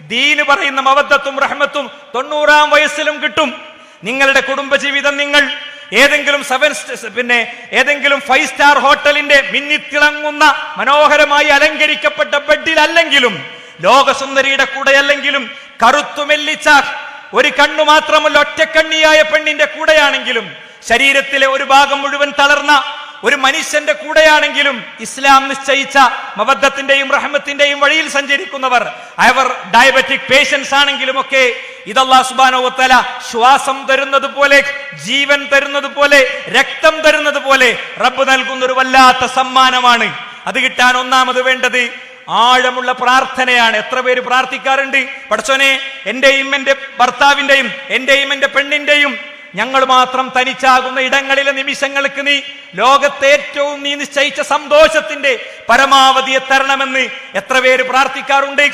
ദീന് പറയുന്ന മവദ്ദത്തും റഹ്മത്തും തൊണ്ണൂറാം വയസ്സിലും കിട്ടും. നിങ്ങളുടെ കുടുംബജീവിതം നിങ്ങൾ ഏതെങ്കിലും സെവൻ പിന്നെ ഏതെങ്കിലും ഫൈവ് സ്റ്റാർ ഹോട്ടലിന്റെ മിന്നിത്തിളങ്ങുന്ന മനോഹരമായി അലങ്കരിക്കപ്പെട്ട ബെഡിൽ അല്ലെങ്കിലും ലോകസുന്ദരിയുടെ കൂടെ അല്ലെങ്കിലും കറുത്തുമെല്ലിച്ച ഒരു കണ്ണു മാത്രമല്ല ഒറ്റക്കണ്ണിയായ പെണ്ണിന്റെ കൂടെയാണെങ്കിലും ശരീരത്തിലെ ഒരു ഭാഗം മുഴുവൻ തളർന്ന ഒരു മനുഷ്യന്റെ കൂടെയാണെങ്കിലും ഇസ്ലാം നിശ്ചയിച്ച മബദ്ധത്തിന്റെയും റഹ്മത്തിന്റെയും വഴിയിൽ സഞ്ചരിക്കുന്നവർ അവർ ഡയബറ്റിക് പേഷ്യൻസ് ആണെങ്കിലും ഒക്കെ ഇതല്ലാ സുബാനോത്തല ശ്വാസം തരുന്നത് പോലെ ജീവൻ തരുന്നത് പോലെ രക്തം തരുന്നത് പോലെ റബ്ബ് നൽകുന്ന ഒരു വല്ലാത്ത സമ്മാനമാണ്. അത് കിട്ടാൻ ഒന്നാമത് വേണ്ടത് ആഴമുള്ള പ്രാർത്ഥനയാണ്. എത്ര പേര് പ്രാർത്ഥിക്കാറുണ്ട്? പഠിച്ചോനെ എന്റെയും എന്റെ ഭർത്താവിന്റെയും എന്റെയും എന്റെ പെണ്ണിന്റെയും ഞങ്ങൾ മാത്രം തനിച്ചാകുന്ന ഇടങ്ങളിലെ നിമിഷങ്ങൾക്ക് നീ ലോകത്തെ ഏറ്റവും നീ നിശ്ചയിച്ച സന്തോഷത്തിന്റെ പരമാവധിയെ തരണമെന്ന് എത്ര പേര് പ്രാർത്ഥിക്കാറുണ്ട്?